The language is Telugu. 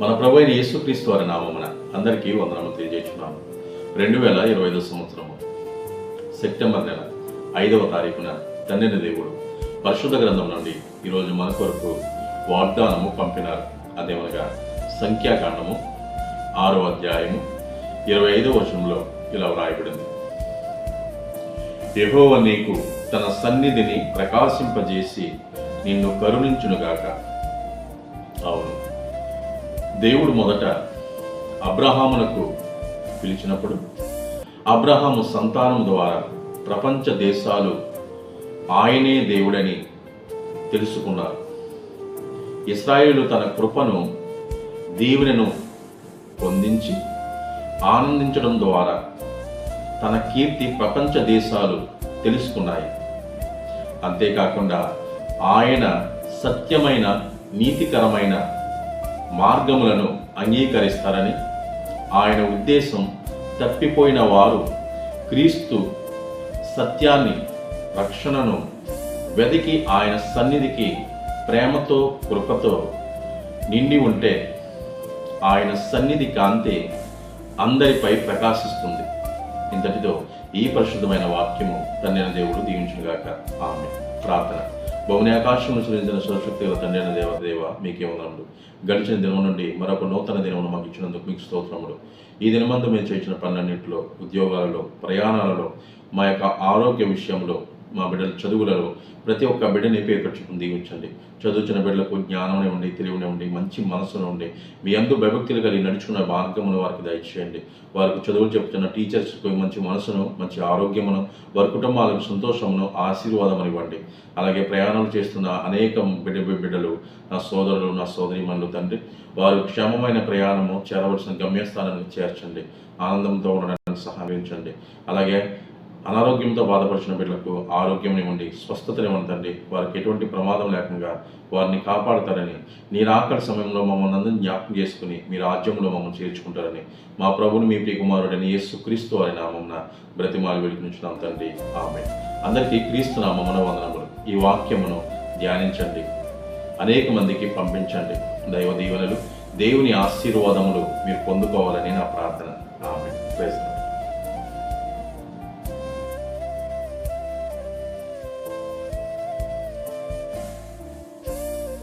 మన ప్రభు అయిన యేసుక్రీస్తు వారి నామమున అందరికీ వందనము తెలియజేస్తున్నాము. రెండు వేల ఇరవై ఐదో సంవత్సరము సెప్టెంబర్ నెల ఐదవ తారీఖున తండ్రిని దేవుడు పరిశుద్ధ గ్రంథం నుండి ఈరోజు మన కొరకు వాగ్దానము పంపినారు. అదేమనగా సంఖ్యాకాండము ఆరో అధ్యాయము ఇరవై ఐదో వచనంలో ఇలా వ్రాయబడింది. ఎహోవ నీకు తన సన్నిధిని ప్రకాశింపజేసి నిన్ను కరుణించునుగాక. అవును. దేవుడు మొదట అబ్రహామునకు పిలిచినప్పుడు అబ్రహాము సంతానం ద్వారా ప్రపంచ దేశాలు ఆయనే దేవుడని తెలుసుకున్నారు. ఇస్రాయేలు తన కృపను దీవెనను పొందించి ఆనందించడం ద్వారా తన కీర్తి ప్రపంచ దేశాలు తెలుసుకున్నాయి. అంతేకాకుండా ఆయన సత్యమైన నీతికరమైన మార్గములను అంగీకరిస్తారని ఆయన ఉద్దేశం తప్పిపోయిన వారు క్రీస్తు సత్యాన్ని రక్షణను వెదికి ఆయన సన్నిధికి ప్రేమతో కృపతో నిండి ఉంటే ఆయన సన్నిధి కాంతి అందరిపై ప్రకాశిస్తుంది. ఇంతటితో ఈ పరిశుద్ధమైన వాక్యము తన్నిన దేవుడు దీవించుగాక ఆమె ప్రార్థన. భవని ఆకాశము సృజించిన సరశక్తి తండ్రిన దేవ దేవ మీకే వందనములు గడిచిన దినం నుండి మరొక నూతన దినమును మాకు ఇచ్చినందుకు మీకు స్తోత్రములు. ఈ దినమందు మేము చేసిన పనులన్నింటిలో ఉద్యోగాలలో ప్రయాణాలలో మా యొక్క ఆరోగ్య విషయంలో మా బిడ్డల చదువులలో ప్రతి ఒక్క బిడ్డని పేపర్చుకుని దీవించండి. చదువుచిన బిడ్డలకు జ్ఞానం ఉండి తెలివిని ఉండి మంచి మనసును ఉండి మీ అందు భయభక్తులు కలిగి నడుచుకున్న మార్గమును వారికి దయచేయండి. వారికి చదువులు చెప్తున్న టీచర్స్కి మంచి మనసును మంచి ఆరోగ్యమును వారి కుటుంబాలకు సంతోషమును ఆశీర్వాదం ఇవ్వండి. అలాగే ప్రయాణాలు చేస్తున్న అనేక బిడ్డ బిడ్డలు నా సోదరులు నా సోదరిమణులు తండ్రి వారు క్షేమమైన ప్రయాణము చేరవలసిన గమ్యస్థానానికి చేర్చండి. ఆనందంతో ఉండడానికి సహాయించండి అలాగే అనారోగ్యంతో బాధపడిచిన బిడ్డలకు ఆరోగ్యం ఇవ్వండి స్వస్థతనివ్వండి తండ్రి వారికి ఎటువంటి ప్రమాదం లేకుండా వారిని కాపాడతారని నీ రాకడ సమయంలో మమ్మల్ని అందరినీ జ్ఞాపకం చేసుకుని మీ రాజ్యంలో మమ్మల్ని చేర్చుకుంటారని మా ప్రభుని మీ ప్రియకుమారుడని యేసు క్రీస్తు వారి నామమున బ్రతిమాలు వెలిపించున్నాం తండ్రి. ఆమె అందరికీ క్రీస్తు నామమున వందనములు. ఈ వాక్యమును ధ్యానించండి. అనేక మందికి పంపించండి. దైవ దీవెనలు దేవుని ఆశీర్వాదములు మీరు పొందుకోవాలని నా ప్రార్థన. ఆమె ప్రైజ్